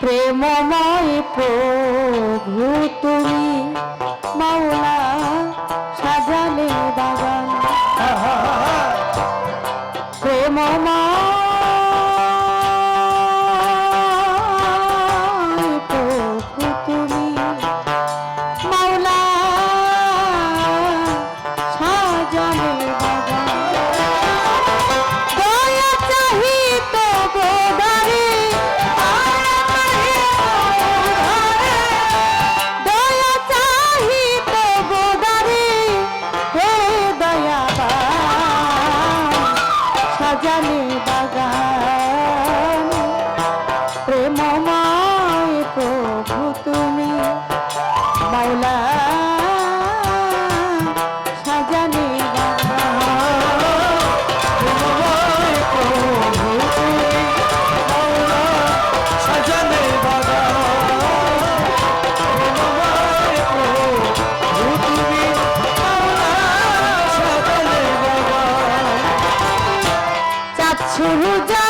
প্রেমময় প্রভু তুমি। চাচ্ছুরু যার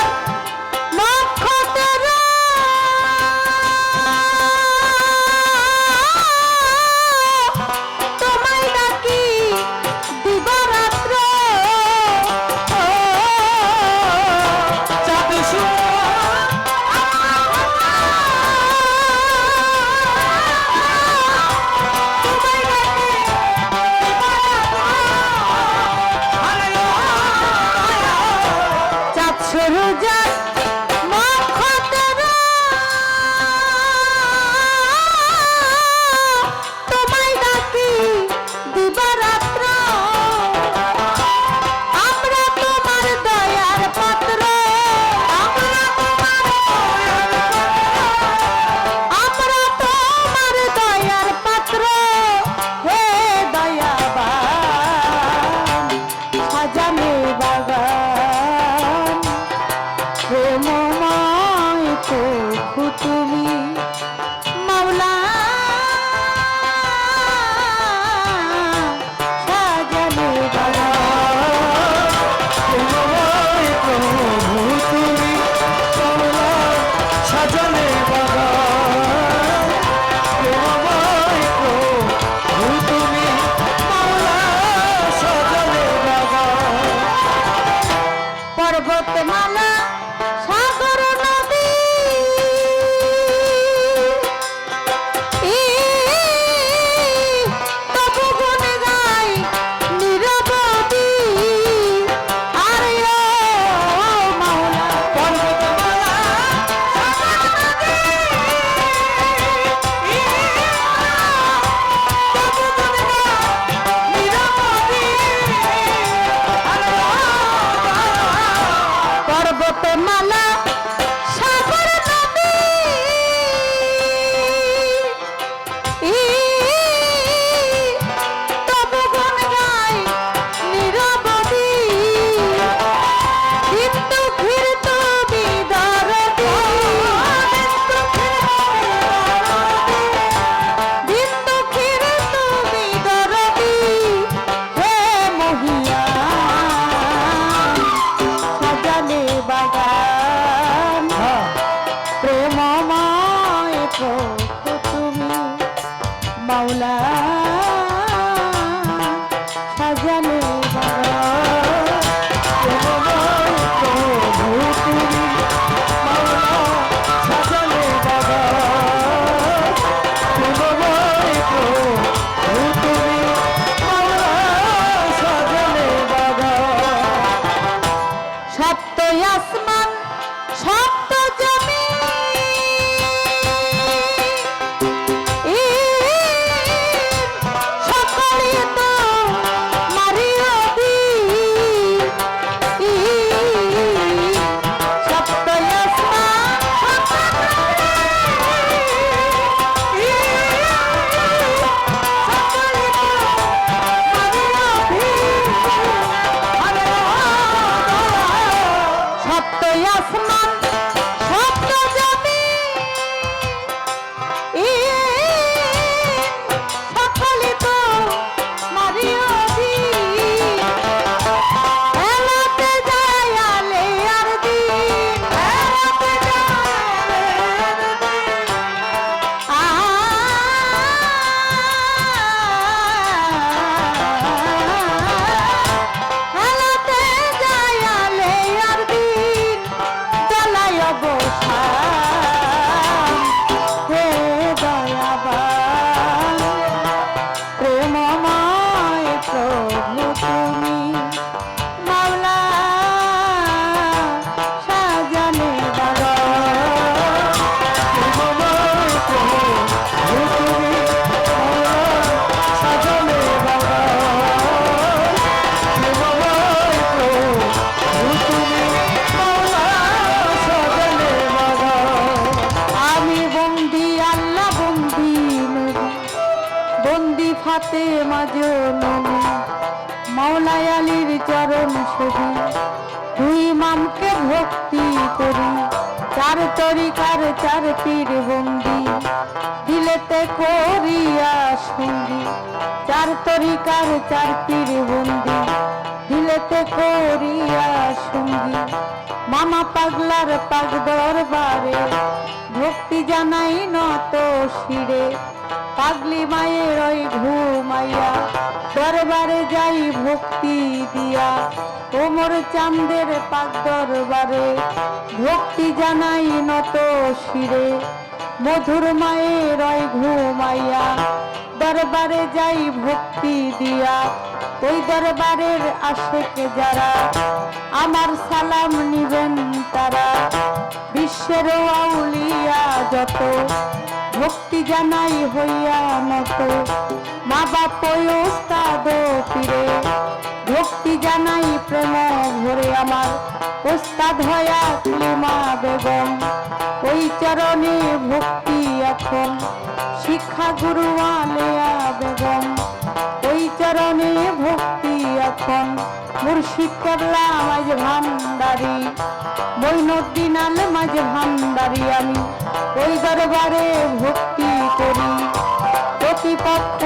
মাওলা। আসমান মাওলায় আলীর চরণ ছবি দুই মামকে ভক্তি করি, চার তরিকার চার পীর বন্দি। দিলেতে করিয়া সঙ্গী চার তরিকার চার পীর বন্দি। দিলেতে করিয়া সঙ্গী মামা পাগলার পাগ দরবারে ভক্তি জানাই নত শিরে। পাগলি মায়ের ওই ঘুমাইয়া, দরবারে যাই ভক্তি দিয়া। ওমর চাঁদের পাক দরবারে, ভক্তি জানাই নত শিরে। মধুর মায়ের ওই ঘুমাইয়া, দরবারে যাই ভক্তি দিয়া। ওই দরবারের আশেকে যারা, আমার সালাম নিবেন তারা। বিশ্বের আউলিয়া যত ভক্তি জানাই হইয়া মত। মা বাপ ওস্তাদ ভক্তি জানাই প্রেম ভরে আমার। ওস্তাদ হয়া মা বেগম, ওই চরণে ভক্তি এখন। শিক্ষা গুরু আলেয়া মুর্শিদ করলাম আজ ভান্ডারি বৈনতি নালে মাঝ ভান্ডারি আমি। ওই দরবারে ভক্তি করি প্রতিপক্ষ